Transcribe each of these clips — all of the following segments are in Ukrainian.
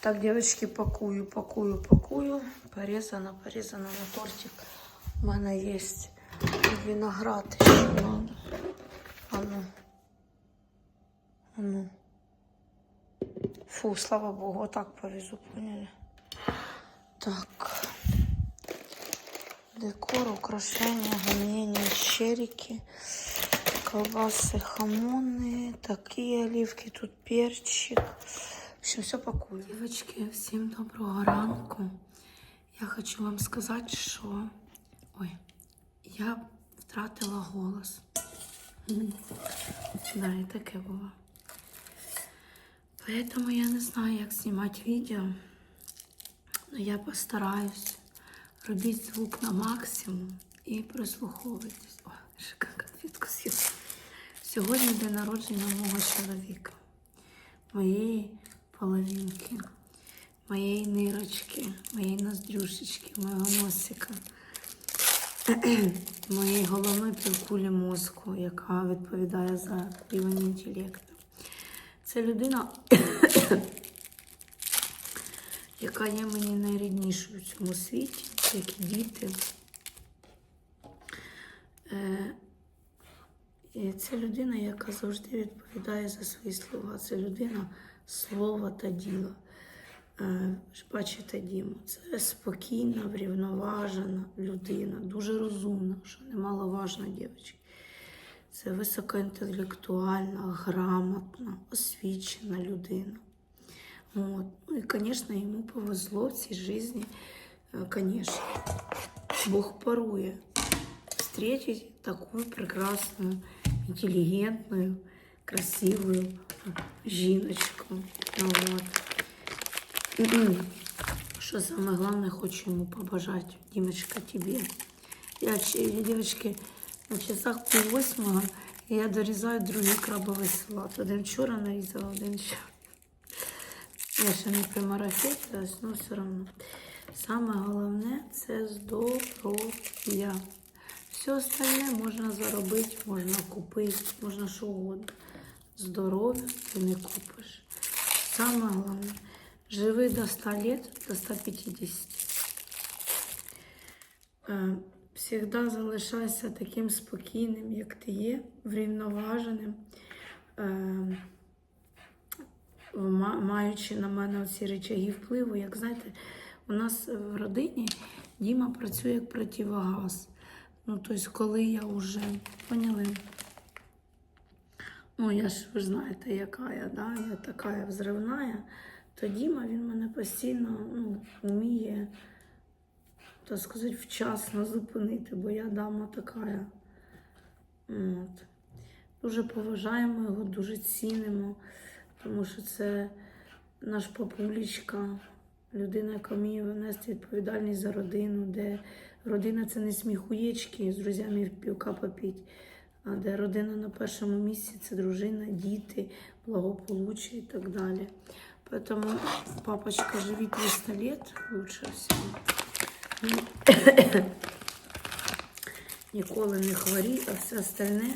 Так, девочки, пакую, пакую, пакую. Порезано, порезано на тортик. У мене є виноград ще надо. А ну. Ну. Фу, слава богу, отак повезу, поняли? Так. Декор, украшения, гамнения, черики, колбасы, хамоны, такие оливки, тут перчик. Общем, все пакую. Девочки, всім доброго ранку. Я хочу вам сказати, що ой, я втратила голос. Да, і таке було. Поэтому я не знаю, як знімати відео. Но я постараюсь робити звук на максимум і прислуховуйтесь. О, ще конфетку з'їла. Сьогодні день народження мого чоловіка, моєї половинки, моєї нирочки, моєї ноздрюшечки, моєго носика, моєї головної півкулі мозку, яка відповідає за рівень інтелекту. Це людина, яка є мені найріднішою в цьому світі, як і діти. Е, і це людина, яка завжди відповідає за свої слова. Це людина слова та діла. Е, Бачите, Діму, це спокійна, врівноважена людина, дуже розумна, що немаловажна дівчинка. Це високоінтелектуальна, грамотна, освічена людина. От. Ну і, звісно, йому повезло в цій житті, звісно. Бог парує встретить такую прекрасную, интеллигентную, красивую жіночку. Вот. Що саме головне, хочу йому побажати, Дімочка, тобі. Я, дівчатки, на часах пів восьмого я дорізаю другий крабовий салат. Один вчора нарізала, один ще. Я ще не примарафетилась, але все одно. Саме головне це здоров'я. Все остальне можна заробити, можна купити, можна що угодно. Здоров'я ти не купиш. Саме головне, живи до 100 лет, до 150. Е, Всегда залишайся таким спокійним, як ти є, врівноваженим. Е, маючи на мене оці речаги впливу, як знаєте, у нас в родині Діма працює як противогаз. Ну, тобто, коли я вже поняли. Ну, я ж ви знаєте, яка я, да? я така взривна, то Діма він мене постійно ну, вміє, так сказати, вчасно зупинити, бо я дама така. От. Дуже поважаємо його, дуже цінимо, тому що це наш папулечка, людина, яка вміє внести відповідальність за родину, де родина це не сміхуєчки з друзями півка попіть, де родина на першому місці це дружина, діти, благополуччя і так далі. Поэтому папочка живи 300 лет лучше всього. Ніколи не хворій, а все остальне,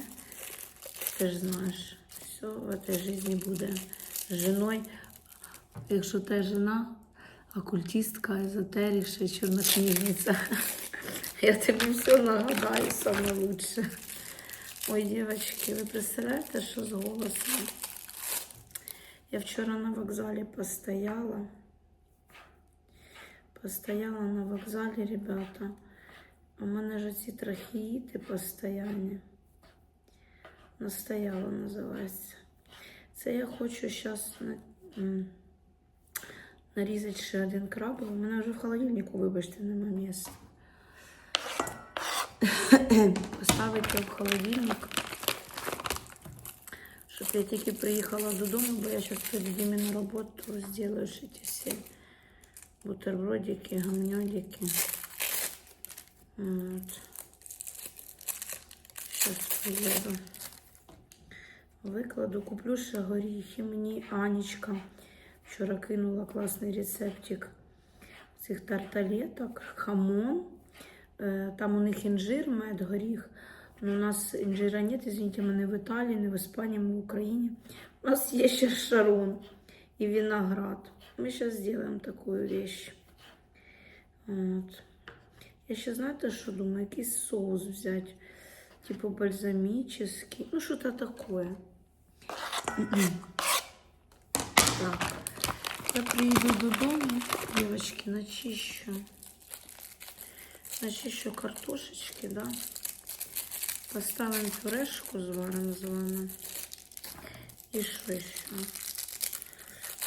ти ж знаєш, все в цій житті буде жіною. Якщо ти жена, оккультистка, езотерикша, чорнокнижниця, я тобі все нагадаю лучше. Ой, дівчатки, ви представляєте, що з голосом? Я вчора на вокзалі постояла. Постояла на вокзалі, ребята. У мене ж ці трахеїти постоянні. Настояла називається. Це я хочу зараз нарізати ще один краб. У мене вже в холодильнику, вибачте, нема місця. Поставити в холодильник. Щоб я тільки приїхала додому, бо я зараз Дімі на роботу, зроблю ще ті всі бутербродики, гамньодики. От. Зараз приїду. Викладу, куплю ще горіхи. Мені Анічка вчора кинула класний рецептик цих тарталеток, хамон. Е, Там у них інжир, мед, горіх. Ну, у нас інжира нет, извините, ми не в Італії, не в Іспанії, ми в Україні. У нас є ще шарон і виноград. мы сейчас сделаем такую вещь. Вот. Я ще знаєте, що думаю, якийсь соус взяти, типу бальзамический, ну что-то такое. Так, я приїду додому, девочки, начищу. Начищу картошечки, да. Поставим пюрешку зварим з вами. І що?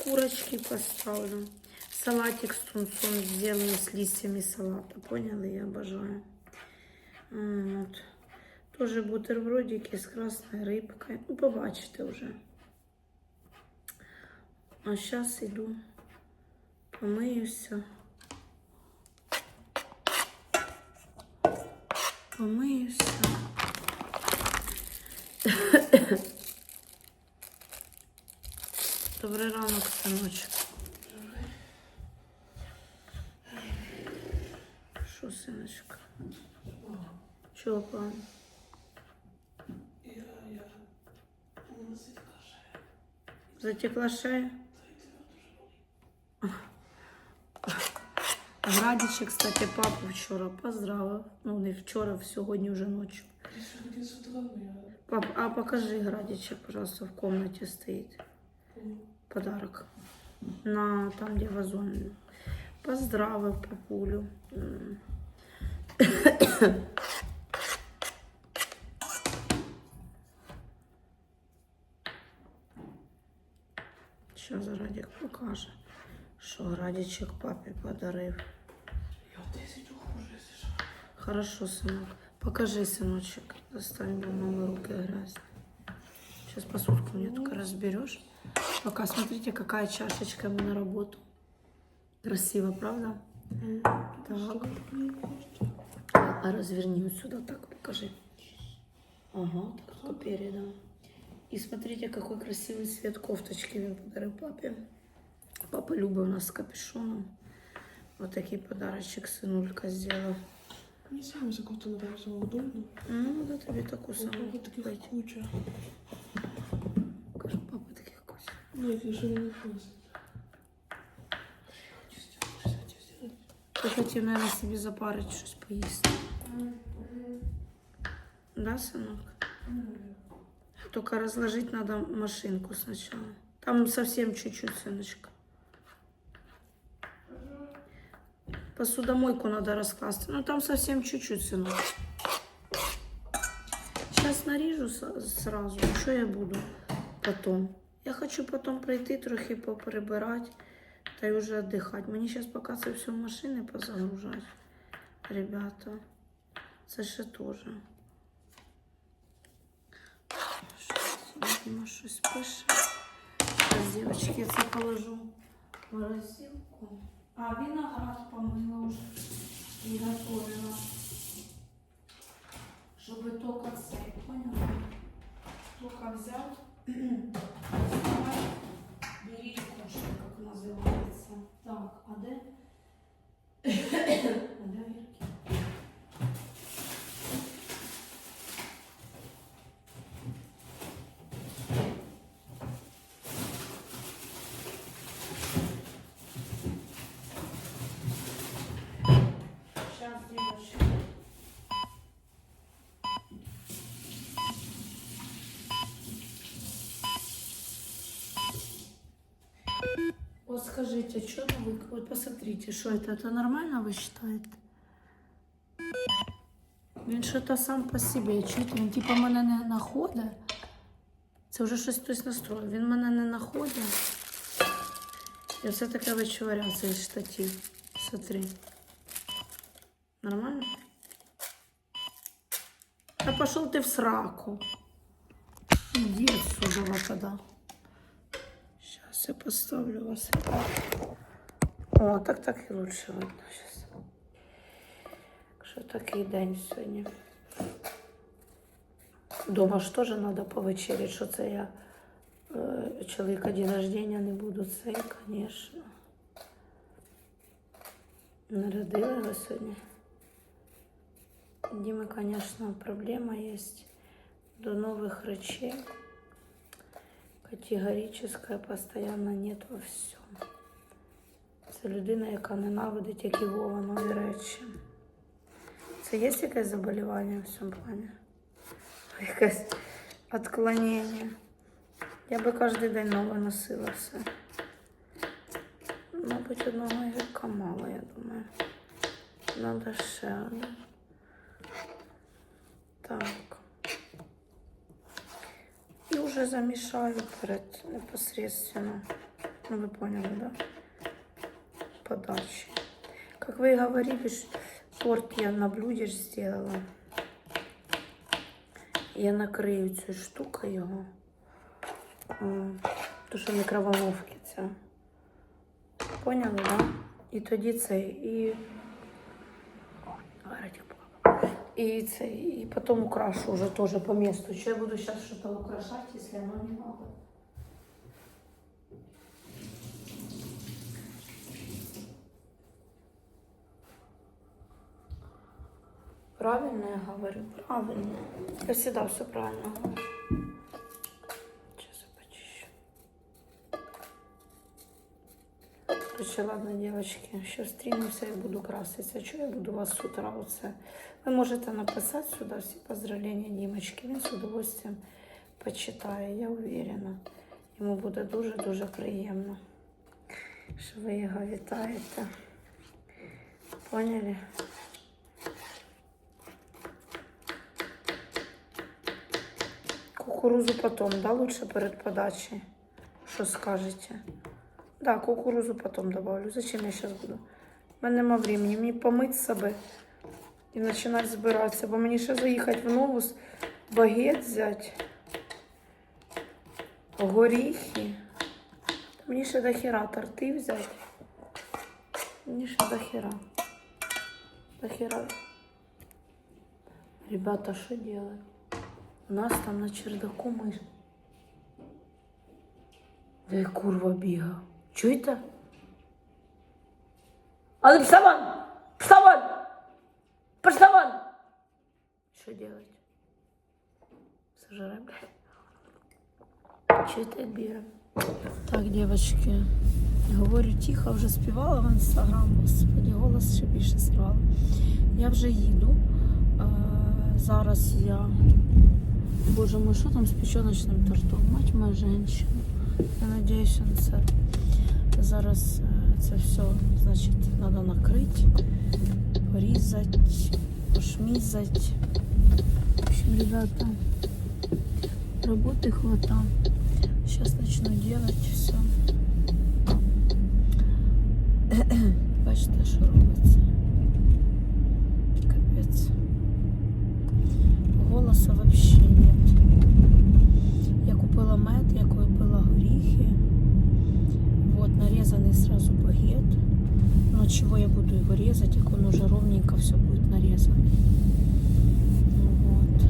Курочки поставлю. Салатик с тунцом сделаю с листьями салата. Поняли? Я обожаю. Вот. Тоже бутербродики с красной рыбкой. Ну, побачите уже. А сейчас иду, помыюся. Помыюся. Добрий ранок, синочок. Що, синочка? Чого каже, Затекла шея? та й тебе дуже болить. Градічек, кстати, папу вчора поздравив. Ну, не вчора, сьогодні вже ночі. Пап, а покажи градичек, пожалуйста, в комнате стоит ну, подарок. На там, где вазон. Поздравив папулю. Сейчас Радик покаже, що Градичек папі подарив. я тисячу хуже, що. Хорошо, сынок. Покажи, сыночек. Достань, бо мамы руки грязные. Сейчас посудку мне только разберешь. Пока смотрите, какая чашечка мы на работу. Красиво, правда? Так. А разверни вот сюда, так покажи. Ага, так попереду. да. И смотрите, какой красивый цвет кофточки він подарив папе. Папа Люба у нас с капюшоном. Вот такой подарочек сынулька сделал. Мені саме за кофту не дав цього удобно. Ну, да тобі таку У саму папи таких купити. куча. Кажу, папа таких кось. Ну, якщо не носить. Ти хотів, наверное, собі запарити щось поїсти. Да, синок? Только разложить надо машинку сначала. Там совсем чуть-чуть, сыночка. Посудомойку надо раскласть. Ну, там совсем чуть-чуть, сынок. Сейчас нарежу с- сразу. Что я буду потом? Я хочу потом пройти трохи поприбирати та й уже віддихати. Мені зараз поки це все в машини позагружати. Ребята, це ще теж. Щось, Дима щось пише. Зараз, дівчатки, я це положу в морозилку. А, виноград помила уже і готовила. Щоб тільки це, поняла? Взяв. Давай, бери и кушай, как называется. Так, а де? А де Вірки? Сейчас, девочки. Вот скажите, что вы, вот посмотрите, что это, это нормально вы считаете? Він що-то сам по собі, чуєте, він типу мене не знаходить. Це вже щось хтось настроїв. Він мене не знаходить. І все таке вичворяв цей штатив. Смотри. Нормально? Да пошел ты в сраку. Иди отсюда, вода. Я поставлю вас. О, так так і лучше видно сейчас. Що такий день сьогодні. Дома ж теж треба повечеряти, що це я е, чоловіка день рождения не буду. Це, звісно. Народила його сьогодні. Дімы, конечно, проблема есть до новых речей. Категорическая постоянно нет во всем. Це людина, яка ненавидить, як і Вова, нові речі. Це є якесь заболівання в цьому плані? Якесь відклонення. Я би кожен день нове носила все. Мабуть, одного ігорка мало, я думаю. Надо ще. Так. І вже замішаю перед непосредственно. Ну, вы поняли, да? Подачи. Как вы и говорили, ш- торт я на блюде ж сделала. Я накрию цю штукою його. М, То, що в мікроволновці це. Поняли, да? І тоді це і. Гарить пока. И, це, и потом украшу уже тоже по месту. Что я буду сейчас что-то украшать, если оно не надо? Правильно я говорю? Правильно. Я всегда все правильно говорю. Короче, ладно, девочки, ще стрімуся і буду краситися. Чого я буду вас з оце? Ви можете написати сюди всі поздравлення Дімочки. Він з удовольствием почитає, я уверена. Йому буде дуже-дуже приємно, що ви його вітаєте. Поняли? Кукурузу потом, да, лучше перед подачей? Що скажете? Да, кукурузу потом добавлю. Зачем я сейчас буду? У мене нема времени. Мені помити себе і починати збиратися. Бо мені ще заїхати в новус, багет взяти, горіхи. Мені ще до хера торти взяти. Мені ще до хера. До хера. Ребята, что делать? У нас там на чердаку миш. Де курва біга. Чуєте? Але вставан! Вставан! Вставан! Що делать? Сожрем. Чуєте, як біга? Так, девочки, говорю тихо, вже співала в інстаграм, господи, голос ще більше срала. Я вже їду. Е, зараз я Боже мой, що там з печеночним тортом? Мать моя женщина. Я надіюсь, он це Зараз е, це все, значить, треба накрити, порізати, пошмізати. В общем, ребята, роботи хвата. Сейчас начну делать все. Бачите, що робиться. Капець. Голоса вообще нет. Я купила мед, я купила горіхи. Вот, нарезанный сразу багет. Но чего я буду его резать, как он уже ровненько все будет нарезано. Вот.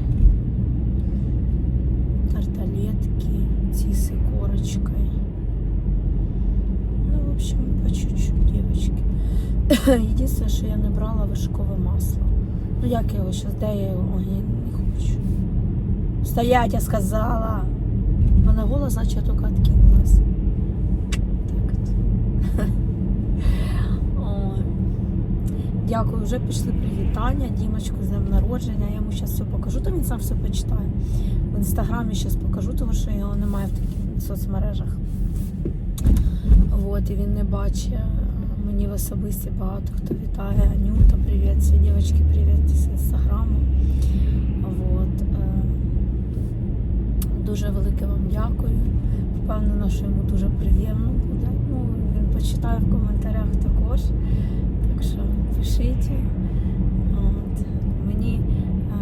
Тарталетки, с корочкой. Ну, в общем, по чуть-чуть, девочки. Единственное, що я не брала вишкове масло. Ну як я його зараз, де я його? Ой, я не хочу. Стоять, я сказала. Мене голос, значить, я тільки відкинулась. Так от. Ой. Дякую, вже пішли привітання. Дімочку з днем народження. Я йому зараз все покажу, то він сам все почитає. В інстаграмі зараз покажу, тому що його немає в таких соцмережах. От, і він не бачить. Мені в особисті багато хто вітає. Анюта, привіт, всі дівчатки, привіт з інстаграму. Вот. е, Дуже велике вам дякую. Впевнена, що йому дуже приємно буде. Ну, він почитає в коментарях також. Так що пишіть. От. Мені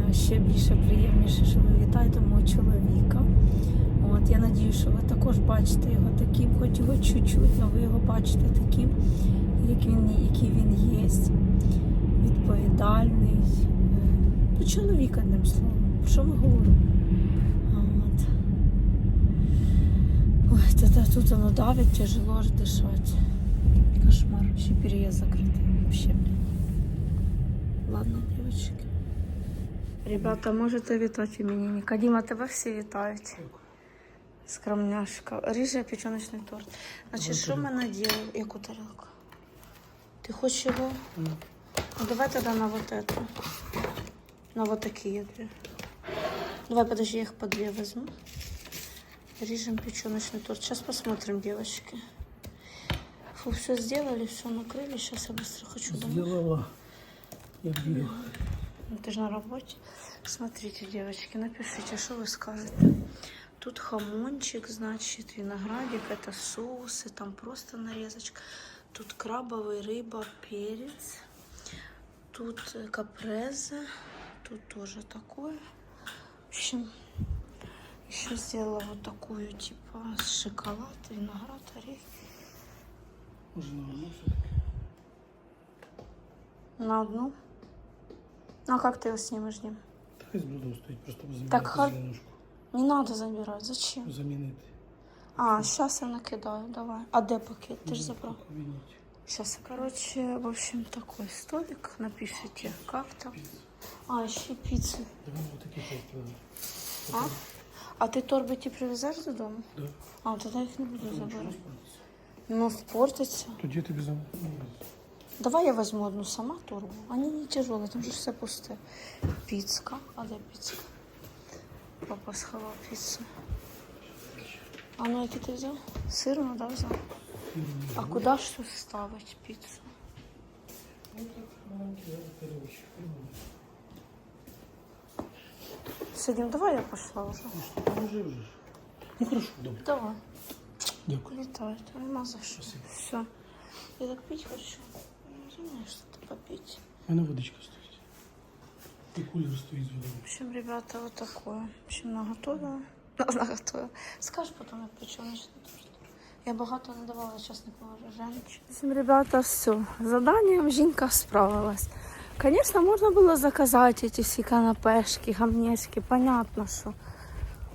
е, ще більше приємніше, що ви вітаєте мого чоловіка. От, я надію, що ви також бачите його таким, хоч його чуть-чуть, але ви його бачите таким, як він, який він є. Відповідальний. Ну, чоловік, одним словом. Що ми говоримо? Ой, та тут воно давить, тяжело аж дишати. Кошмар. Ще переїзд закритий. Вообще. Ладно, девочки. Ребята, можете вітати іменинника. Діма, тебе всі вітають. Скромняшка. Ріже печеночний торт. Значить, що ми наділи? Яку тарілку? Ты хочешь его? М. Ну, давай тогда на вот эту. На вот такие две. Давай, подожди, я их по две возьму. Режем печеночный торт. Сейчас посмотрим, девочки. Фу, все сделали, все накрыли. Сейчас я быстро хочу домой. Сделала. Бігав. Ну, Ты же на работе. Смотрите, девочки, напишите, что вы скажете. Тут хамончик, значит, виноградик, это соусы, там просто нарезочка. Тут крабовый рыба, перец. Тут э, капрезе. Тут тоже такое. В общем, еще сделала вот такую, типа, шоколад, виноград, орехи. Може на одну На одну. Ну, а как ты его снимешь, Дим? Так і з блюдом просто замінити Так, хар- зеленушку. Не надо забирать, зачем? Замінити. А, сейчас я накидаю, давай. А де пакет? Ты же забрал. Виніть. Сейчас, короче, в общем, такой столик. Напишите, как там. А, еще пиццу. Давай вот такий торт. А? А ти торби ті привезеш додому? Да. А, тоді їх не буду забирати. Ну, спортиться. Тоді я тобі зам... Давай я возьму одну сама торбу. Они не тяжелые, там же все пусте. Пицка. А де пицка? Папа сховав пиццу. А ну, які ти взяв? Сирну, да, взяв? А куди ж тут ставить піцу? Сидим, давай я пошла уже. Поможи вже. Ну хорошо, добре. Давай. Дякую. Летает. Нема за. Спасибо. Все. Я так пить хочу. Ну, знаешь, что-то попить. У мене водичка стоїть. І кулер стоїть з водою. В общем, ребята, вот такое. В общем, наготовила. Наготовила. Скажешь потом, як печеночный торт. Я багато не давала, сейчас не поможу. Женщин. В общем, ребята, все. Заданием Жінка справилась. Конечно, можно было заказать эти всі канапешки, гамнешки. Понятно, що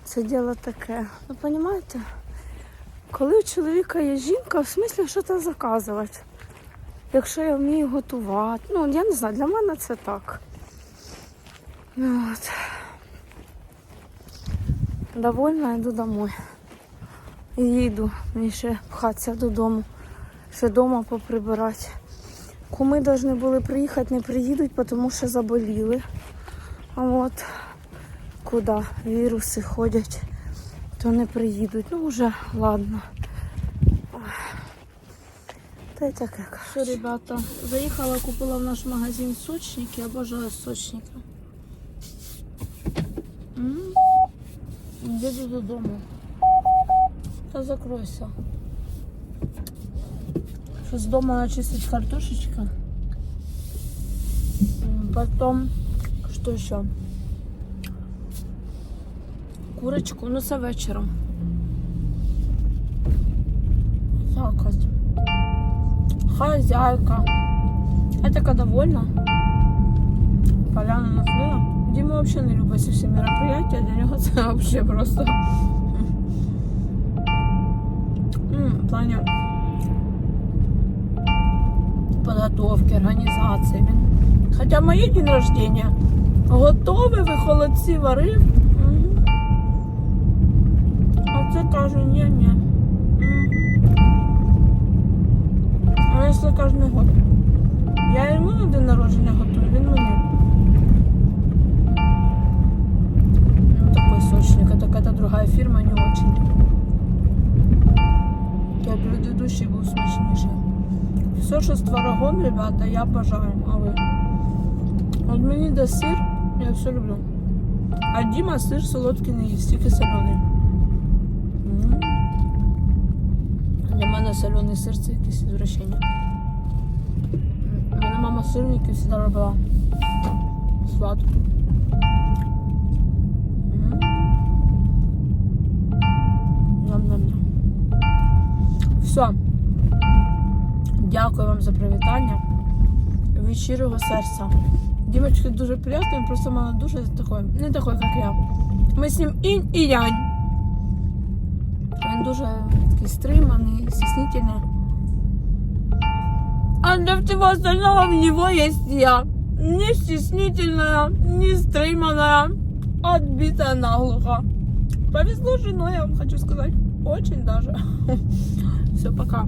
це діло таке. Ну, понимаете? Коли у чоловіка є жінка, в смислі щось заказувати. Якщо я вмію готувати. Ну, я не знаю, для мене це так. Ну, От. Довольна, йду домой. І їду. Мені ще пхатися додому. Ще вдома поприбирати. Куми повинні були приїхати, не приїдуть, тому що заболіли. А от куди віруси ходять, то не приїдуть. Ну вже ладно. Та й таке. Що, ребята, заїхала, купила в наш магазин сочники, обожаю сочники. Їду додому. Та закройся. Щось вдома начистить картошечка. Потом, что еще? Курочку, ну це вечором. Хозяйка. Я така довольна. Поляну накрила. Дима вообще не любить ці всі мероприятия, для нього це вообще просто. М, В плані подготовки, організації. Він. Хоча моє день рождения готовий, ви холодці варив. Мгм. А це каже, ні, якщо кожен год. Я йому на день народження готую, він мені. Ну, такой сочник. Это какая-то другая фирма, не очень. Я предыдущий был смачнейший. Все, що з творогом, ребята, я обожаю. А ви? От мені да сир, я все люблю. А Діма сир солодкий не їсть, тільки солений. М. Для мене солений сир це якесь извращення. Мама сирники завжди робила. Сладкі. М. Ням-ням-ням. Все. Дякую вам за привітання. Від щирого серця. Дівчатки дуже приємно, він просто мала дуже такой, не такой, як я. Ми з ним інь і янь. Він дуже такий стриманий, стіснительний. А для всего остального в него есть я. Не стеснительная, не стриманная, отбитая наглухо. Повезло женой, я вам хочу сказать. Очень даже. Все, пока.